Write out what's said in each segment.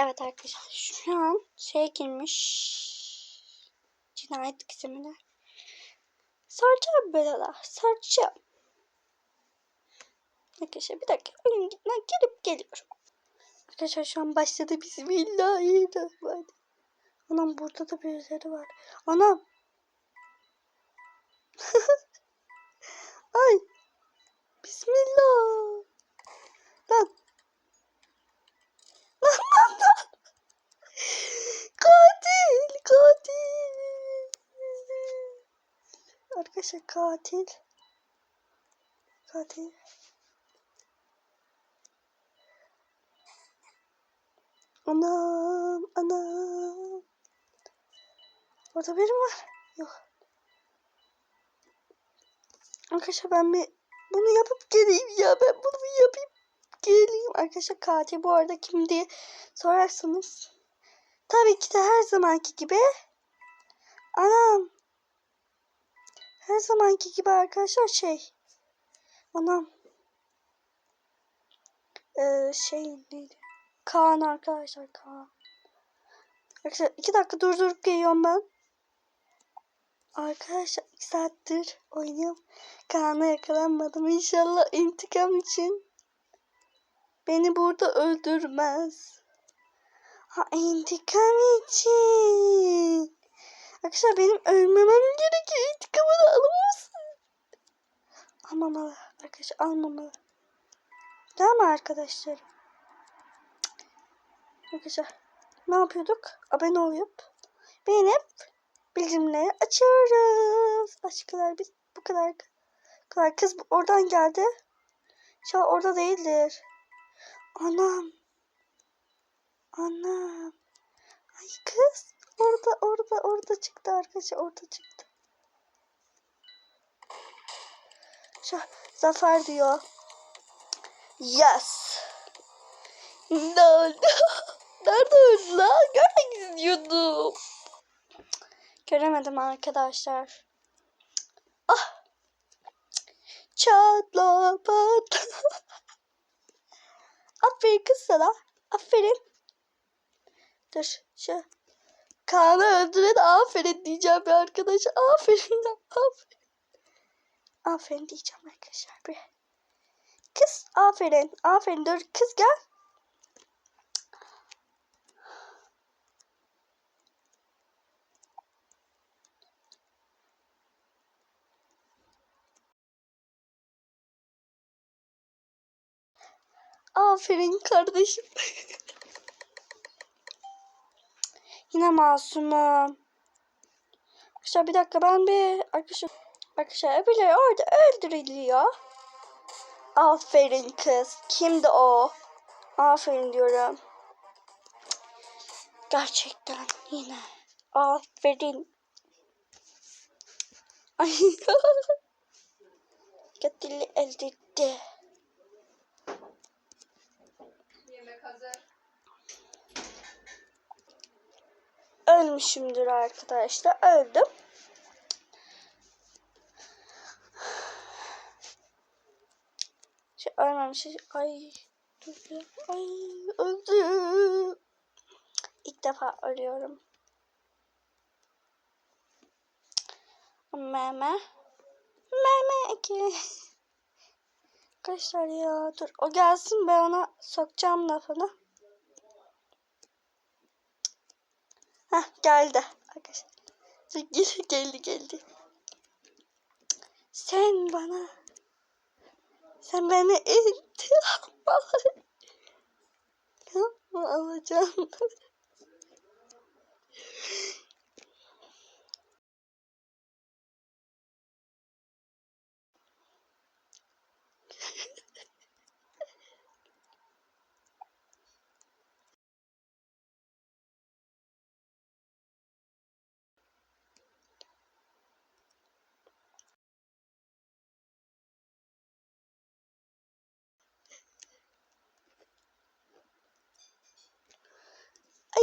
Evet arkadaşlar şu an şey girmiş. Cinayet kısmına. Saracağım ben ona. Saracağım. Arkadaşlar bir dakika. Oyun gitmeden gelip geliyorum. Arkadaşlar şu an başladı. Bismillahirrahmanirrahim. Anam burada da birileri var. Anam. Ay. Bismillah. Lan lan lan. Katil. Katil. Arkadaşlar katil. Katil. Anam. Anam. Orada biri var. Yok. Arkadaşlar ben bir bunu yapıp geleyim ya. Ben bunu yapayım geleyim. Arkadaşlar katil bu arada kim diye sorarsanız. Tabii ki de her zamanki gibi. Anam. Her zamanki gibi arkadaşlar şey. Anam. Ee, şey neydi? Kaan arkadaşlar Kaan. Arkadaşlar iki dakika durdurup geliyorum ben. Arkadaşlar iki saattir oynuyorum. Kaan'a yakalanmadım. İnşallah intikam için beni burada öldürmez. Ha intikam için. Arkadaşlar benim ölmemem gerekiyor. İntikamını alamazsın. Almamalı. Arkadaşlar almamalı. Değil mi arkadaşlar? Arkadaşlar ne yapıyorduk? Abone olup beğenip bildirimleri açıyoruz. Aşklar biz bu kadar. Kadar kız oradan geldi. Şu orada değildir. Anam. Anam. Ay kız. Orada orada orada çıktı arkadaşlar. Orada çıktı. Şu zafer diyor. Yes. Ne oldu? Nerede öldü lan? Görmek istiyordum. Göremedim arkadaşlar. Ah. Çatla patla. Aferin kız sana. Aferin. Dur şu. Kaan'ı öldüren aferin diyeceğim bir arkadaşa. Aferin. Aferin. Aferin diyeceğim arkadaşlar bir. Kız aferin. Aferin dur kız gel. Aferin kardeşim. Yine masumum. Arkadaşlar bir dakika ben bir arkadaşlar arkadaşlar öbürleri orada öldürülüyor. Aferin kız. Kimdi o? Aferin diyorum. Gerçekten yine. Aferin. Ay. Katili elde etti. Yemek hazır. Ölmüşümdür arkadaşlar. Öldüm. Şey ölmemiş. Ay. Dur. Ay öldüm. İlk defa ölüyorum. Meme. Meme iki. Arkadaşlar ya dur o gelsin ben ona sokacağım lafını. Heh geldi arkadaşlar. Geldi geldi geldi. Sen bana sen beni intikam al-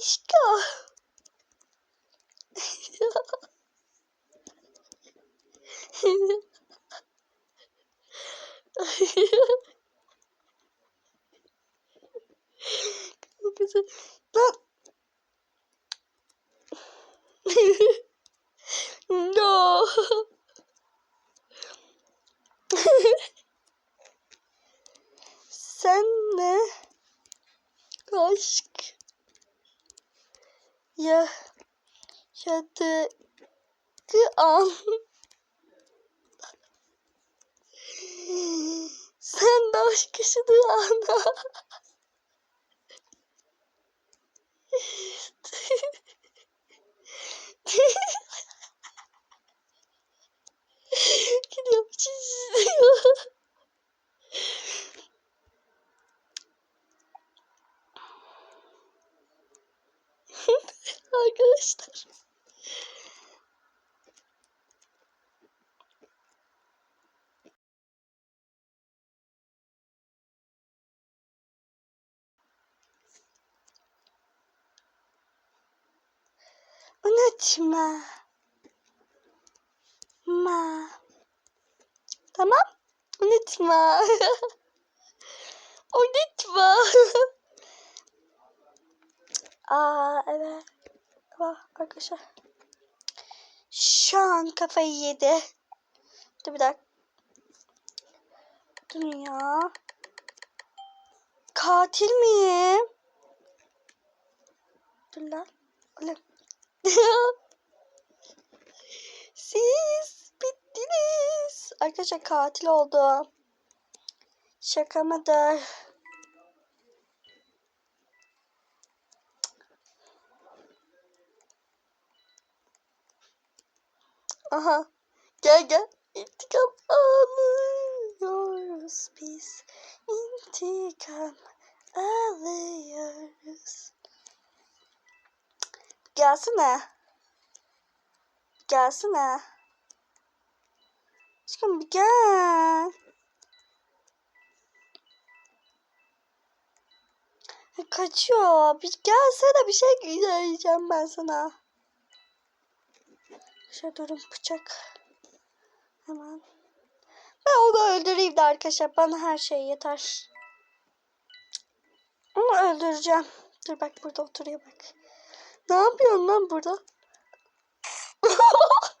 alacağım. Aşkım. Güzel. Lan. no. Senle aşk ya yaşadığı an sen de aşk yaşadığı anda Gidiyor çiziyor. Arkadaşlar. Unutma. Ma. Tamam. Unutma. Unutma. Aa evet. Bak arkadaşlar. Şu an kafayı yedi. Dur bir dakika. Dur ya. Katil miyim? Dur lan. Oğlum. Siz bittiniz. Arkadaşlar katil oldum. Şaka mıdır? Aha. Gel gel. İntikam alıyoruz biz. İntikam alıyoruz. Gelsene. Gelsene. Aşkım bir gel. Kaçıyor. Bir gelsene bir şey söyleyeceğim ben sana. Şöyle durun bıçak. Hemen. Ben onu öldüreyim de arkadaşlar. Bana her şey yeter. Onu öldüreceğim. Dur bak burada oturuyor bak. Ne yapıyorsun lan burada?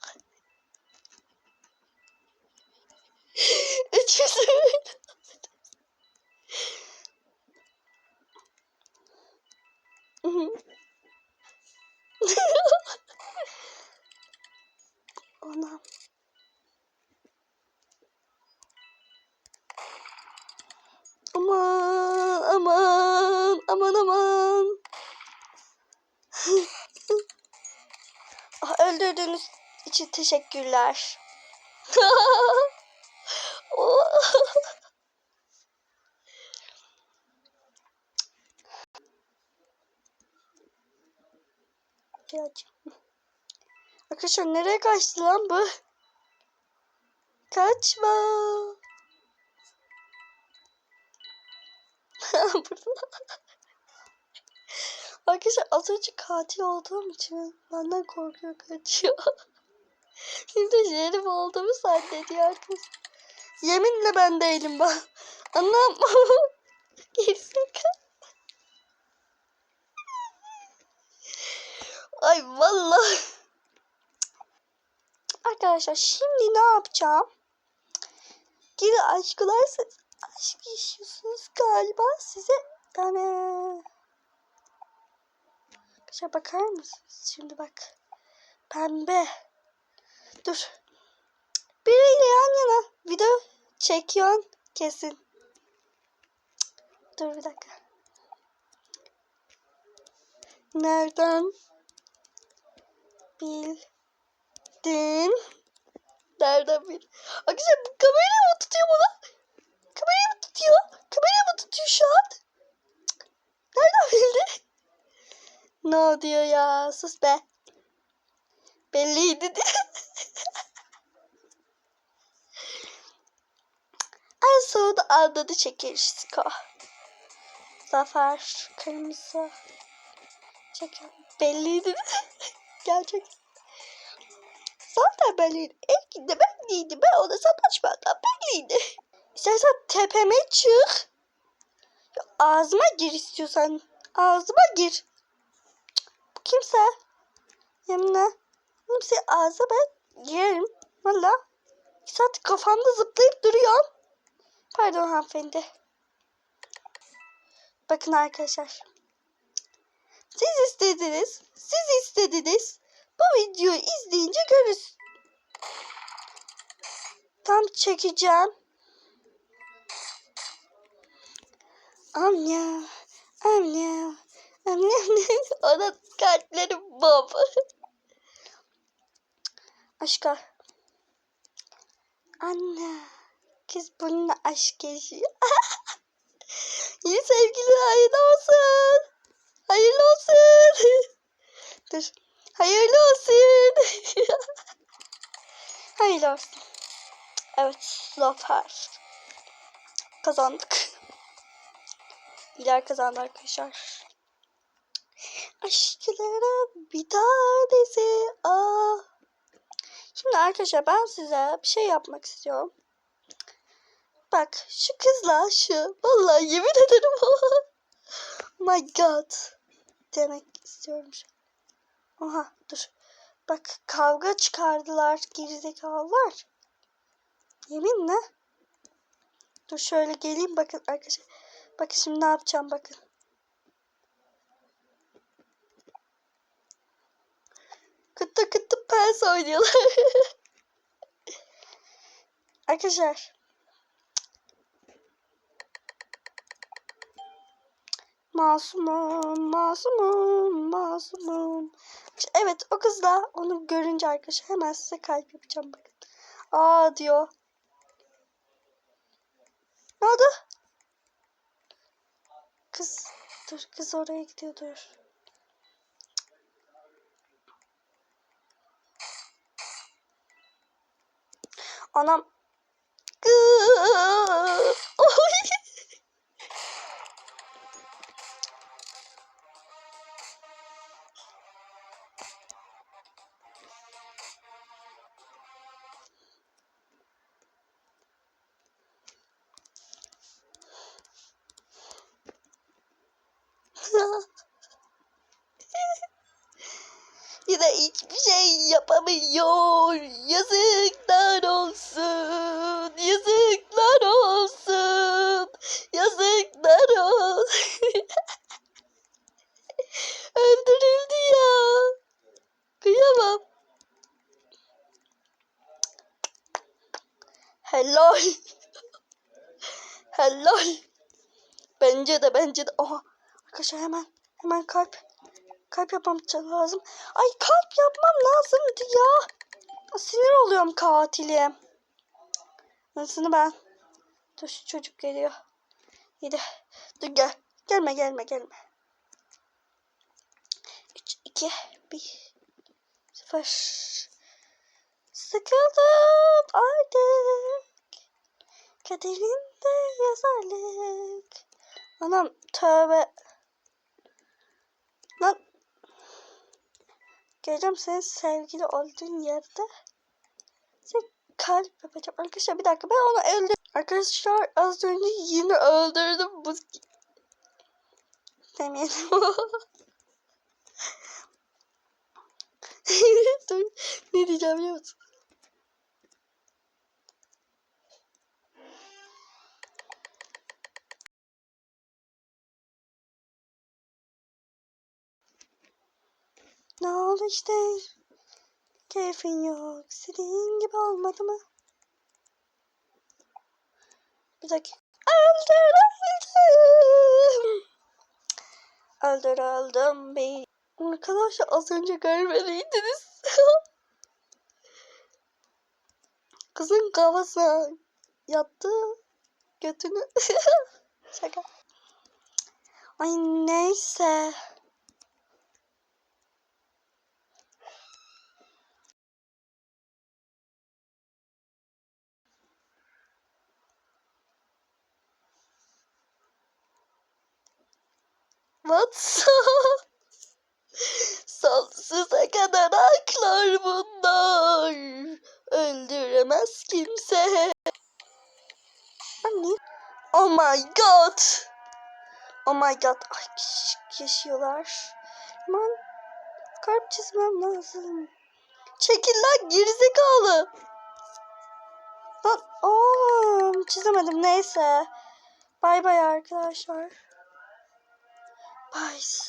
teşekkürler. Arkadaşlar nereye kaçtı lan bu? Kaçma. Arkadaşlar az önce katil olduğum için benden korkuyor kaçıyor. Şimdi şerif olduğumu zannediyor arkadaşlar. Yeminle ben değilim ben. Anlam. Gerizekalı. Ay vallahi. Arkadaşlar şimdi ne yapacağım? Geri aşklar siz aşk yaşıyorsunuz galiba size yani Arkadaşlar bakar mısınız? Şimdi bak. Pembe. Dur. Biriyle yan yana video çekiyorsun kesin. Dur bir dakika. Nereden bildin? Nereden bil? Arkadaşlar bu kamerayı mı tutuyor bana? Kamerayı mı tutuyor? Kamerayı mı tutuyor şu an? Nereden bildi? Ne oluyor ya? Sus be. Belliydi. en sonunda anladı çekilişko. Zafer kırmızı. Çekin. Belliydi. Gerçekten. Zaten belliydi. İlk de belliydi. Ben ona sataşmadan belliydi. İstersen tepeme çık. Ya ağzıma gir istiyorsan. Ağzıma gir. kimse. Yeminle. Oğlum sen ağza ben yerim. Valla. Saat kafamda zıplayıp duruyor. Pardon hanımefendi. Bakın arkadaşlar. Siz istediniz. Siz istediniz. Bu videoyu izleyince görürüz. Tam çekeceğim. Amnya. Amnya. Amnya. Ona kalplerim baba. Aşka. Anne. Kız bununla aşk yaşıyor. Yeni sevgili hayırlı olsun. Hayırlı olsun. Dur. Hayırlı olsun. hayırlı olsun. Evet. Zafer. Kazandık. İler kazandı arkadaşlar. Aşklara bir tanesi. Aa. Şimdi arkadaşlar ben size bir şey yapmak istiyorum. Bak şu kızla şu. Vallahi yemin ederim. my god. Demek istiyorum şu. an. Oha dur. Bak kavga çıkardılar gerizekalılar. Yeminle. Dur şöyle geleyim bakın arkadaşlar. Bakın şimdi ne yapacağım bakın. Kıttı kıttı pens oynuyorlar. arkadaşlar. Masumum, masumum, masumum. Evet o kız da onu görünce arkadaşlar hemen size kalp yapacağım bakın. Aa diyor. Ne oldu? Kız dur kız oraya gidiyor dur. Anam. Gıı. Yapamıyor. Yazıklar olsun. Yazıklar olsun. Yazıklar olsun. Öldürüldü ya. Kıyamam. Helal. Helal. Bence de bence de. Oha. Arkadaşlar hemen hemen kalp kalp yapmam lazım. Ay kalp yapmam lazımdı ya. Sinir oluyorum katile. Nasılını ben? Dur şu çocuk geliyor. Yedi. Dur gel. Gelme gelme gelme. 3, 2, 1, 0. Sıkıldım artık. Kaderinde yazarlık. Anam tövbe. Lan. Geleceğim senin sevgili olduğun yerde. Sen kalp yapacağım. Arkadaşlar bir dakika ben onu öldürdüm. Arkadaşlar az önce yine öldürdüm. Bu... Demeyelim. Dur. Ne diyeceğim biliyor musun? Ne oldu işte? Keyfin yok. İstediğin gibi olmadı mı? Bir dakika. Öldürüldüm. Öldürüldüm bir. Arkadaşlar az önce görmeliydiniz. Kızın kafasına yattı. Götünü. Şaka. Ay neyse. WhatsApp. Sonsuza kadar aklar bunlar. Öldüremez kimse. Anne. Oh my god. Oh my god. Ay yaşıyorlar. Aman. Kalp çizmem lazım. Çekil lan gerizekalı. Lan oğlum çizemedim neyse. Bay bay arkadaşlar. Peace.